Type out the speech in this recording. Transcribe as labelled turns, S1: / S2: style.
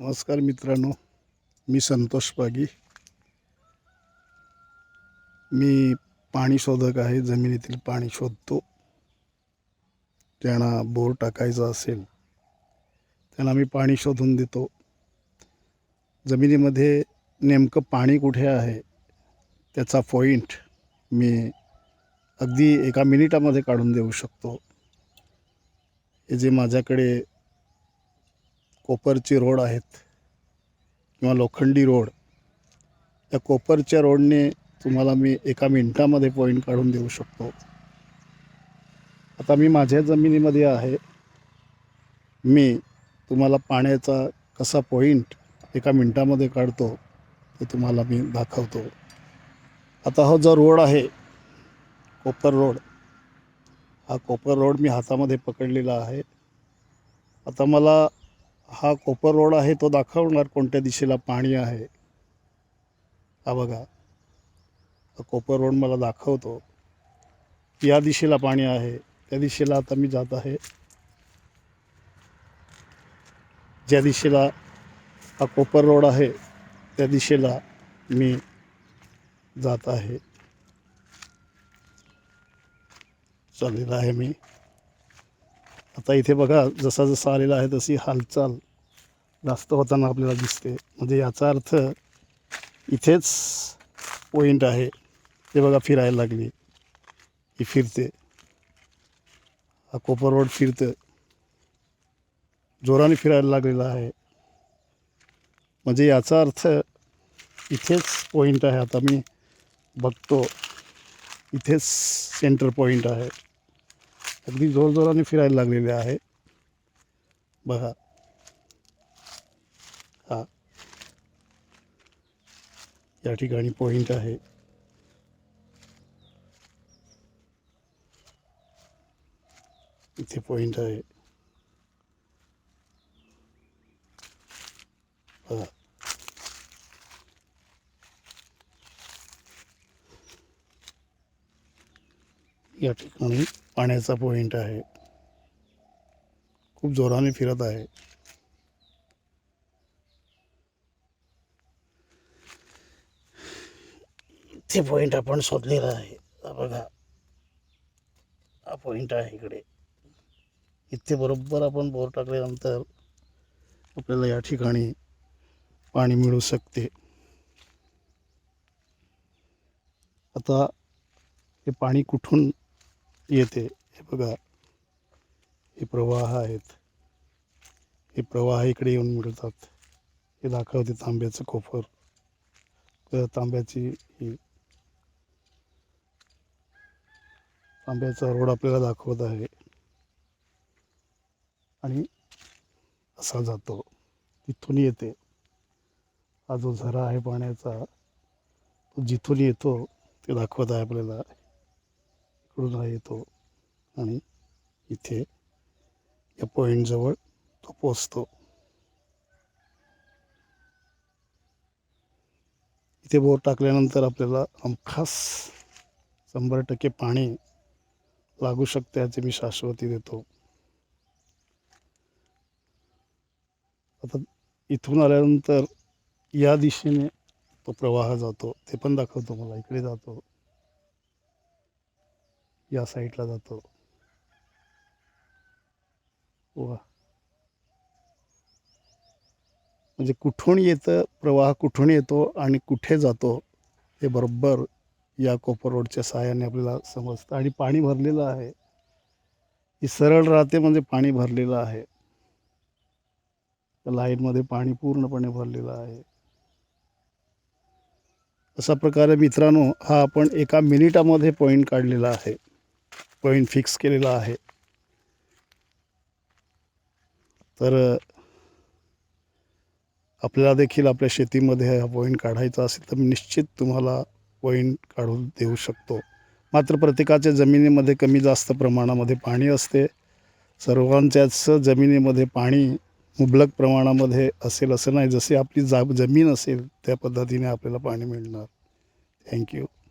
S1: नमस्कार मित्रांनो मी संतोष पागी. मी पाणी शोधक आहे जमिनीतील पाणी शोधतो. ज्यांना बोर टाकायचा असेल त्यांना मी पाणी शोधून देतो. जमिनीमध्ये नेमकं पाणी कुठे आहे त्याचा पॉईंट मी अगदी एका मिनिटामध्ये काढून देऊ शकतो. हे जे माझ्याकडे कोपरचे रोड आहेत किंवा लोखंडी रोड त्या कोपरच्या रोडने तुम्हाला मी एका मिनटामध्ये पॉईंट काढून देऊ शकतो. आता मी माझ्या जमिनीमध्ये आहे. मी तुम्हाला पाण्याचा कसा पॉईंट एका मिनटामध्ये काढतो ते तुम्हाला मी दाखवतो. आता हा जो रोड आहे कोपर रोड हा कोपर रोड मी हातामध्ये पकडलेला आहे. आता मला हा कोपर रोड आहे तो दाखवणार कोणत्या दिशेला पाणी आहे. हा बघा. हा कोपर रोड मला दाखवतो. या दिशेला पाणी आहे. त्या दिशेला आता मी जात आहे. ज्या दिशेला हा कोपर रोड आहे त्या दिशेला मी जात आहे. चाललेला आहे मी. आता इथे बघा जसा जसा आलेला आहे तशी हालचाल जास्त होताना आपल्याला दिसते. म्हणजे याचा अर्थ इथेच पॉईंट आहे. ते बघा फिरायला लागली. ही फिरते. हा कोपर रोड फिरतं. जोराने फिरायला लागलेला आहे. म्हणजे याचा अर्थ इथेच पॉईंट आहे. आता मी बघतो. इथेच सेंटर पॉईंट आहे. अगदी जोरजोराने फिरायला लागलेले आहे. बघा. हा. या ठिकाणी पॉईंट आहे. इथे पॉईंट आहे. या ठिकाणी पाण्याचा पॉईंट आहे. खूप जोराने फिरत आहे. ते पॉईंट आपण शोधलेला आहे. बघा. हा पॉईंट आहे इकडे. इथे बरोबर आपण बोर टाकल्यानंतर आपल्याला या ठिकाणी पाणी मिळू शकते. आता हे पाणी कुठून येते. हे बघा. हे प्रवाह आहेत. हे प्रवाह इकडे येऊन मिळतात. हे दाखवते तांब्याचं कोफर तांब्याची ही तांब्याचा रोड आपल्याला दाखवत आहे. आणि असा जातो. तिथून येते. हा जो झरा आहे पाण्याचा तो जिथून येतो ते दाखवत आहे आपल्याला. इकडून येतो आणि इथे या पॉईंटजवळ तो पोचतो इथे बोर टाकल्यानंतर आपल्याला हमखास शंभर टक्के पाणी लागू शकते याची मी शाश्वती देतो. आता इथून आल्यानंतर या दिशेने तो प्रवाह जातो. ते पण दाखवतो मला. इकडे जातो. या साईडला जातो. वा. म्हणजे कुठून येतं प्रवाह कुठून येतो आणि कुठे जातो हे बरोबर या कोपर रोडच्या सहाय्याने आपल्याला समजतं. आणि पाणी भरलेलं आहे. ही सरळ राहते म्हणजे पाणी भरलेलं आहे. लाईनमध्ये पाणी पूर्णपणे भरलेलं आहे. अशा प्रकारे मित्रांनो हा आपण एका मिनिटामध्ये पॉईंट काढलेला आहे. पॉईंट फिक्स केलेला आहे. तर आपल्याला देखील आपल्या शेतीमध्ये हा पॉईंट काढायचा असेल तर निश्चित तुम्हाला पॉईंट काढून देऊ शकतो. मात्र प्रत्येकाच्या जमिनीमध्ये कमी जास्त प्रमाणामध्ये पाणी असते. सर्वांच्याच जमिनीमध्ये पाणी मुबलक प्रमाणामध्ये असेल असं नाही. जसे आपली जा जमीन असेल त्या पद्धतीने आपल्याला पाणी मिळणार. थँक्यू.